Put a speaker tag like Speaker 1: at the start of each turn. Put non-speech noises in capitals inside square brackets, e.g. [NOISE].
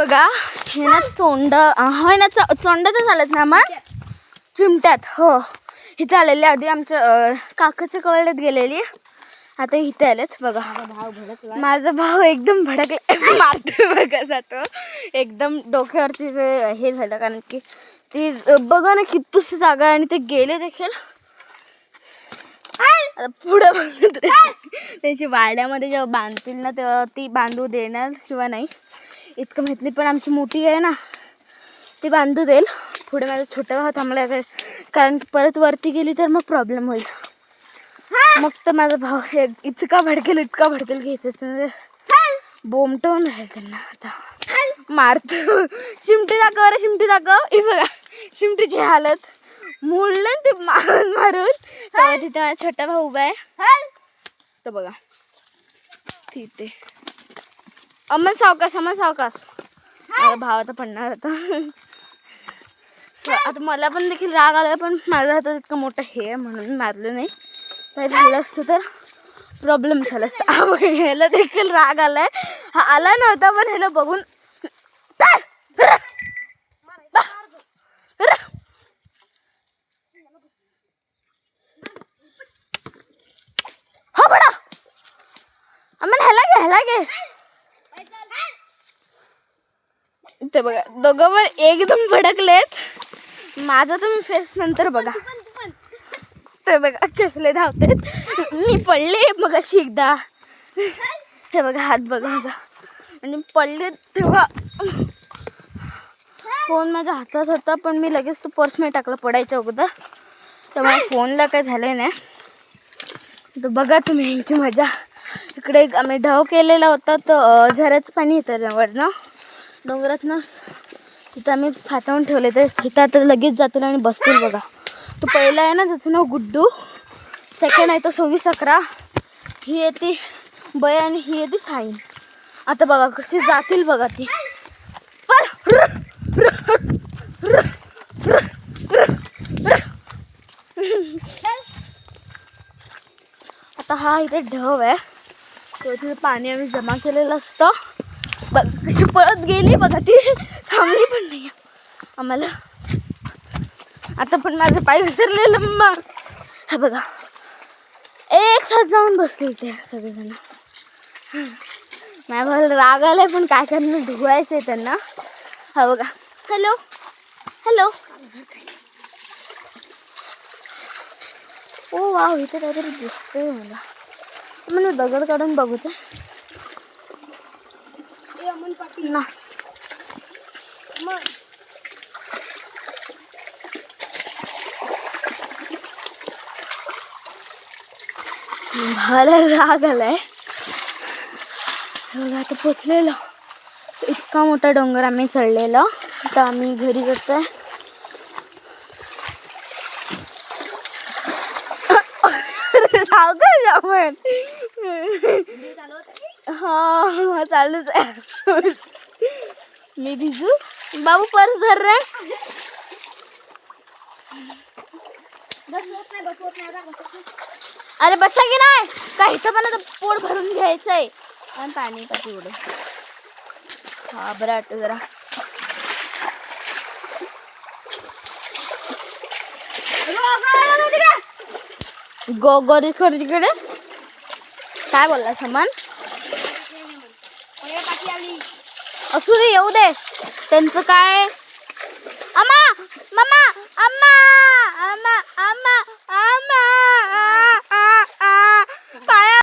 Speaker 1: बघा हे ना तोंड होय ना चो- तोंडातच आलेत ना मग? चिमट्यात हो. इथे आलेले आधी आमच्या काकाच्या कवळ्यात गेलेली. आता इथे आलेत बघा.
Speaker 2: भाव भडकला
Speaker 1: माझा भाऊ एकदम भडकला. [LAUGHS] मारतोय बघा जातो. एकदम डोक्यावरती हे झालं कारण की ती बघा ना कितूस जागा आणि ते गेले देखील. आता पुढं राहायचं. [LAUGHS] त्यांची वाड्यामध्ये जेव्हा बांधतील ना तेव्हा ती बांधू देणार किंवा नाही. इतकं माहीत नाही पण आमची मोठी आहे ना ती बांधू देईल. पुढे माझा छोटा भाऊ थांबला. कारण की परत वरती गेली तर मग प्रॉब्लेम होईल. मग तर माझा भाऊ हे इतका भडकेल इतका भडकेल इथे बोमटवून राहील त्यांना. आता मारतो. शिमटी दाखव अरे शिमटी दाखव. हे बघा शिमटीची हालत. मोडलं ते मारून मारून. तेव्हा तिथे माझा छोटा भाऊ उभा आहे. तो बघा. तिथे. अमन सावकाश अमन सावकाश. माझा भाव आता पडणार होता स- आता मला पण देखील राग आला पण माझा हातात इतकं मोठं हे आहे म्हणून मारलं नाही. काय झालं असतं तर प्रॉब्लेम झाला असता. [LAUGHS] ह्याला देखील राग आलाय. हा आला नव्हता पण ह्याला बघून! र! हो बडा. अमन ह्याला घे ह्याला घे. ते बघा दोघं पण एकदम भडकलेत. माझा तुम्ही फेस नंतर बघा. ते बघा कसले धावतेत. मी पडले मग अशी एकदा. हे बघा हात बघा माझा. आणि पडले तेव्हा. फोन माझ्या हातात होता पण मी लगेच तो पर्समध्ये टाकला पडायच्या अगोदर. त्यामुळे फोनला काय झालं नाही. तर बघा तुम्ही यांची मजा. इकडे आम्ही ढव केलेला होता तर झऱ्याचं पाणी येतं डोंगरात ना तिथं आम्ही साठवून ठेवले तर तिथं आता लगेच जातील आणि बसतील बघा. तो पहिला आहे ना त्याचं नाव गुड्डू. सेकंड आहे तो सव्वीस अकरा. ही येते बय आणि ही येते शाईन आता बघा कशी जातील बघा ती. आता हा इथे ढव आहे. तो तिथे पाणी आम्ही जमा केलेलं असतं. बघ कशी पळत गेली बघा ती. थांबली पण नाही. आम्हाला. आता पण माझं पाय घसरलेलं मग हा बघा. एक साथ जाऊन बसले ते सगळेजण. नाही मला राग आलाय पण काय करणार? धुवायचं आहे त्यांना. हा बघा. हॅलो. हॅलो. ओ वाव इथे काहीतरी दिसतंय मला. म्हणजे दगड काढून बघू ते. ना भावाला राग आलाय बघा आता पोचलेलो. इतका मोठा डोंगर आम्ही चढलेलो. आता आम्ही घरी जातोय. राग का आपण हा चालूच आहे. मी भिजू. बाबू पर्स धर रे. अरे बसा की नाही. इथं पण आता पोट भरून घ्यायचंय. आणि पाणी का तेवढं हा बरं वाटतं जरा. गो गोरी तिकडे. काय बोलला समान? असू दे येऊ दे त्यांचं काय अम्मा मम्मा अम्मा